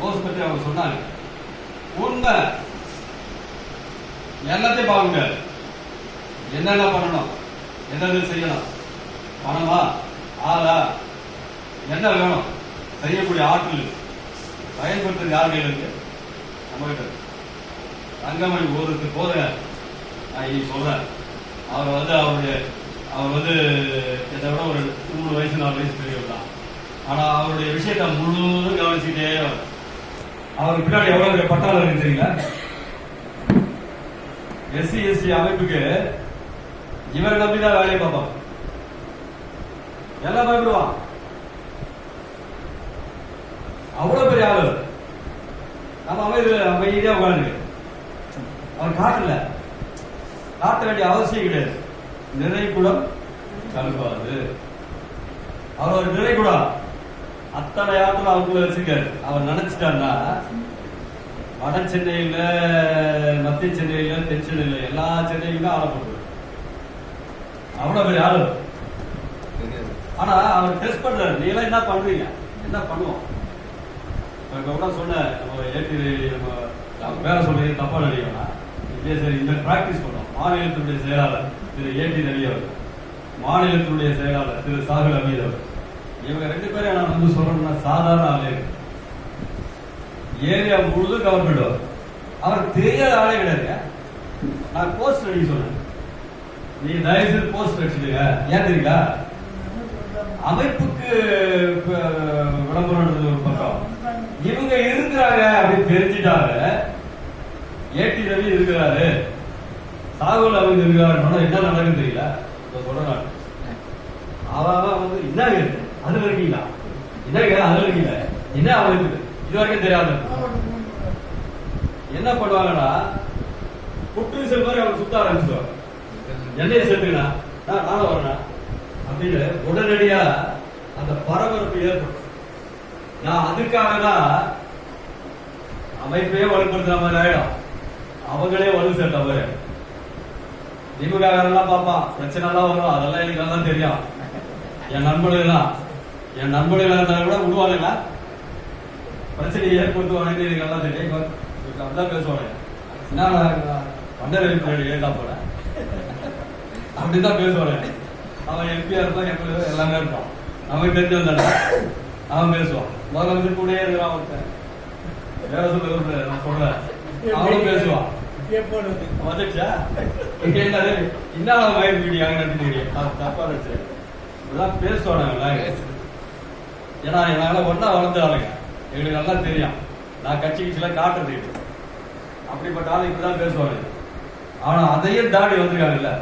போஸ் பத்தி அவங்க சொன்னாங்க உண்மை எல்லாத்தையும் பாருங்க. என்னென்ன பண்ணணும்? என்னது செய்யணும்? பணமா? ஆளா? என்ன வேணும்? செய்யக்கூடிய ஆற்றல் பயன்படுத்துறது யார் கையில் இருக்கு? நம்ம கிட்ட தங்கமணி போதுக்கு போத நான் இன்னைக்கு சொல்றேன். அவர் வந்து அவருடைய அவர் வந்து என்னை விட ஒரு மூணு வயசு நாலு வயசு பெரியவர் தான். ஆனா அவருடைய விஷயத்தை முழுவதும் கவனிச்சுக்கிட்டே அவருக்கு பின்னாடி எவ்வளவு பட்டாளம் இருக்கு தெரியுங்களா எஸ்சி எஸ்சி அமைப்புக்கு இவரை நம்பிதான் வேலையை பார்ப்பான். எல்லாம் பயப்படுவான். அவ்வளவு பெரிய ஆளு. நம்ம அமைதி அமைதியா உட்காந்து அவர் காட்டல. காட்ட வேண்டிய அவசியம் கிடையாது. நிறைகுடம் கலப்பாது. அவர் ஒரு நிறைகுடம் அத்தனை ஆட்கள் அவருக்குள்ள வச்சிருக்காரு. அவர் நினைச்சிட்டாருன்னா வட சென்னையில மத்திய சென்னையில தென் சென்னையில எல்லா சென்னையிலுமே ஆள போட்டுருவாரு அவ்வளவு பெரிய ஆளு. ஆனா அவர் டெஸ்ட் பண்றாரு. நீ எல்லாம் என்ன பண்றீங்க என்ன பண்ணுவோம்? இப்ப கூட சொன்னேன் நம்ம ஏற்றி நம்ம நம்ம பேர சொல்லி தப்பா நினைக்கலாம் இதே சரி இந்த பிராக்டிஸ் பண்ணோம் மாநிலத்தினுடைய செயலாளர் திரு ஏடி ரவி அவர் மாநிலத்தினுடைய செயலாளர் திரு சாகுல் அமீத் அவர் இவங்க ரெண்டு பேரும் நான் வந்து சொல்றேன்னா சாதாரண ஆளே ஏரியா முழுதும் கவர் பண்ணுவார் அவர் தெரியாத ஆளே கிடையாது நான் போஸ்ட் அடிக்க சொன்னேன். நீ தயவு போஸ்ட் அடிச்சுடுங்க ஏன் தெரியுங்களா அமைப்புக்கு விளம்பரம் ஒரு பக்கம். இவங்க இருக்கிறாங்க அப்படின்னு தெரிஞ்சுட்டாங்க. ஏடி ரவி இருக்கிறாரு. சாகுல் அவங்க இருக்கிறாரு என்ன நடக்குன்னு தெரியல இப்ப சொல்றேன் அவன் வந்து என்ன இருக்கு அது இருக்கீங்களா என்ன அது இருக்கீங்க என்ன அவனுக்கு இது வரைக்கும் தெரியாது. என்ன பண்ணுவாங்கன்னா புட்டு செல் மாதிரி அவங்க சுத்த ஆரம்பிச்சுடுவாங்க. என்னைய சேர்த்துக்கணா நான் நானும் வரேன் அப்படின்னு உடனடியா அந்த பரபரப்பு ஏற்படும். நான் அதுக்காக தான் அமைப்பையே வலுப்படுத்துற மாதிரி ஆயிடும். அவங்களே வலு சேர்த்த மாதிரி ஆயிடும். திமுக எல்லாம் பாப்பான் பிரச்சனை எல்லாம் வரும் அதெல்லாம் எனக்கு நல்லா தெரியும். என் நண்பர்கள் தான் என் நண்பர்கள் இருந்தா கூட விடுவானுங்களா பிரச்சனையை ஏற்படுத்துவாங்க நல்லா தெரியும் அப்படிதான் பேசுவாங்க. என்ன பின்னாடி ஏண்டா போல. அப்படிதான் பேசுவாங்க. அவன் எம்பியா இருப்பான் எம்எல்ஏ எல்லாமே இருப்பான். அவன் தெரிஞ்சு வந்தானே அவன் பேசுவான். முதலமைச்சர் கூடயே இருக்கிறான் ஒருத்தன். வேற சொல்ல நான் சொல்றேன். அவனும் பேசுவான். வந்துச்சா இங்க என்னது இன்னால மயிர் மீடியா நடத்தினீங்க தப்பா இருந்துச்சு பேசுவானுங்களா ஏன்னா என்னால ஒன்றா வளர்ந்த ஆளுங்க எங்களுக்கு நல்லா தெரியும். நான் கட்சி கட்சியில் காட்டுறது அப்படிப்பட்ட ஆள் இப்படி தான் பேசுவாங்க ஆனால் அதையும் தாண்டி வந்திருக்காங்கல்ல